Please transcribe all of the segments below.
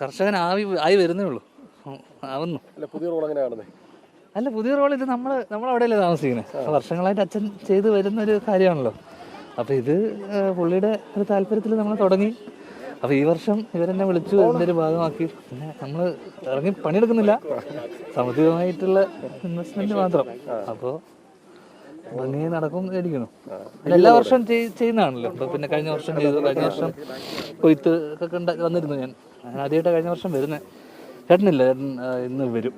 കർഷകൻ ആവി ആയി വരുന്നേ ഉള്ളൂ. ആവുന്നു. അല്ല പുതിയ റോൾ അങ്ങനെ കാണുന്നത് അല്ല പുതിയ റോൾ ഇത് നമ്മൾ നമ്മളവിടെയല്ലേ താമസിക്കുന്നത്. വർഷങ്ങളായിട്ട് അച്ഛൻ ചെയ്തു വരുന്ന ഒരു കാര്യമാണല്ലോ. അപ്പോൾ ഇത് പുള്ളിയുടെ ഒരു താല്പര്യത്തിൽ നമ്മൾ തുടങ്ങി. അപ്പോൾ ഈ വർഷം ഇവരെന്നെ വിളിച്ചു എന്റെ ഒരു ഭാഗമാക്കി. പിന്നെ നമ്മൾ ഇറങ്ങി പണിയെടുക്കുന്നില്ല. സാമ്പത്തികമായിട്ടുള്ള ഇൻവെസ്റ്റ്മെന്റ് മാത്രം. അപ്പോൾ ഭംഗി നടക്കും ഇരിക്കണം എല്ലാ വർഷം ചെയ്- ചെയ്യുന്നതാണല്ലോ. അപ്പോൾ പിന്നെ കഴിഞ്ഞ വർഷം ചെയ്തു. കഴിഞ്ഞ വർഷം കൊയ്ത്ത് ഒക്കെ വന്നിരുന്നു ഞാൻ. ഞാൻ ആദ്യമായിട്ട് കഴിഞ്ഞ വർഷം വരുന്നത് ചേട്ടനില്ല. ചേട്ടൻ ഇന്ന് വരും.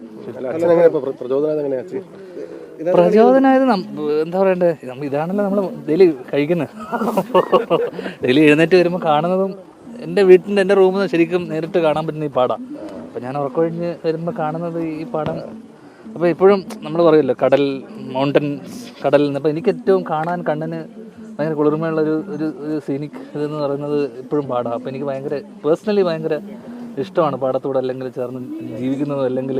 ഇപ്പൊ പ്രചോദനമായത് എന്താ പറയണ്ടേ? ഇതാണല്ലോ നമ്മൾ ഡെയിലി കഴിക്കുന്നത് ഡെയിലി എഴുന്നേറ്റ് വരുമ്പോൾ കാണുന്നതും എന്റെ വീട്ടിന്റെ എന്റെ റൂമിൽ നിന്ന് ശരിക്കും നേരിട്ട് കാണാൻ പറ്റുന്ന ഈ പാടാം. അപ്പം ഞാൻ ഉറക്കൊഴിഞ്ഞ് വരുമ്പോൾ കാണുന്നത് ഈ പാടം അപ്പോൾ ഇപ്പോഴും നമ്മൾ പറയുമല്ലോ കടൽ മൗണ്ടൻസ് കടൽ അപ്പോൾ എനിക്ക് ഏറ്റവും കാണാൻ കണ്ണിന് ഭയങ്കര കുളിർമയുള്ള ഒരു ഒരു ഒരു സീനിക് ഇതെന്ന് പറയുന്നത് ഇപ്പോഴും പാടാം. അപ്പോൾ എനിക്ക് ഭയങ്കര പേഴ്സണലി ഭയങ്കര ഇഷ്ടമാണ് പാടത്തൂടെ അല്ലെങ്കിൽ ചേർന്ന് ജീവിക്കുന്നത് അല്ലെങ്കിൽ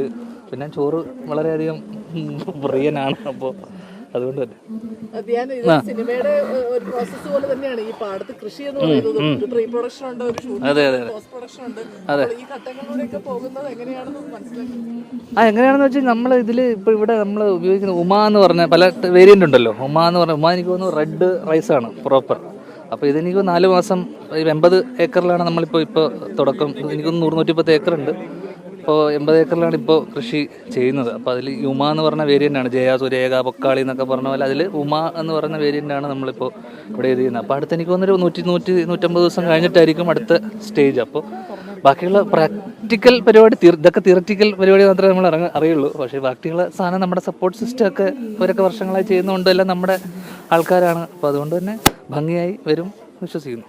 പിന്നെ ചോറ് വളരെയധികം പ്രിയനാണ്. അപ്പോൾ അതുകൊണ്ട് തന്നെ. അതെ ഉണ്ട് അതെ അതെ. അതെ. ഉണ്ട് ആ എങ്ങനെയാണെന്ന് വെച്ചാൽ നമ്മൾ ഇതിൽ ഇപ്പോൾ ഇവിടെ നമ്മൾ ഉപയോഗിക്കുന്ന ഉമ എന്ന് പറഞ്ഞ പല വേരിയന്റ് ഉണ്ടല്ലോ. ഉമ എന്ന് പറഞ്ഞ ഉമ എനിക്ക് തോന്നുന്നു റെഡ് റൈസ് ആണ് പ്രോപ്പർ അപ്പോൾ ഇതെനിക്ക് നാല് മാസം എൺപത് ഏക്കറിലാണ് നമ്മളിപ്പോൾ ഇപ്പോൾ തുടക്കം. എനിക്കൊന്ന് നൂറ് നൂറ്റിപ്പത്ത് ഏക്കറുണ്ട്. ഇപ്പോൾ എൺപത് ഏക്കറിലാണ് ഇപ്പോൾ കൃഷി ചെയ്യുന്നത്. അപ്പോൾ അതിൽ ഉമ എന്ന് പറഞ്ഞ വേരിയന്റ് ആണ്. ജയ സുരേഖ പൊക്കാളി എന്നൊക്കെ പറഞ്ഞ പോലെ അതിൽ ഉമ എന്ന് പറയുന്ന ആണ് നമ്മളിപ്പോൾ ഇവിടെ ഇത് ചെയ്യുന്നത്. അപ്പോൾ അടുത്ത് എനിക്ക് തോന്നുന്നൊരു നൂറ്റി നൂറ്റി നൂറ്റമ്പത് ദിവസം കഴിഞ്ഞിട്ടായിരിക്കും അടുത്ത സ്റ്റേജ് അപ്പോൾ ബാക്കിയുള്ള പ്രാക്ടിക്കൽ പരിപാടി ഇതൊക്കെ തിയററ്റിക്കൽ പരിപാടി മാത്രമേ നമ്മൾ ഇറങ്ങ അറിയുള്ളൂ. പക്ഷേ ബാക്കിയുള്ള സാധനം നമ്മുടെ സപ്പോർട്ട് സിസ്റ്റം ഒക്കെ ഇവരൊക്കെ വർഷങ്ങളായി ചെയ്യുന്നതുകൊണ്ട് നമ്മുടെ ആൾക്കാരാണ്. അപ്പോൾ അതുകൊണ്ട് തന്നെ ഭംഗിയായി വരും വിശ്വസിക്കുന്നു.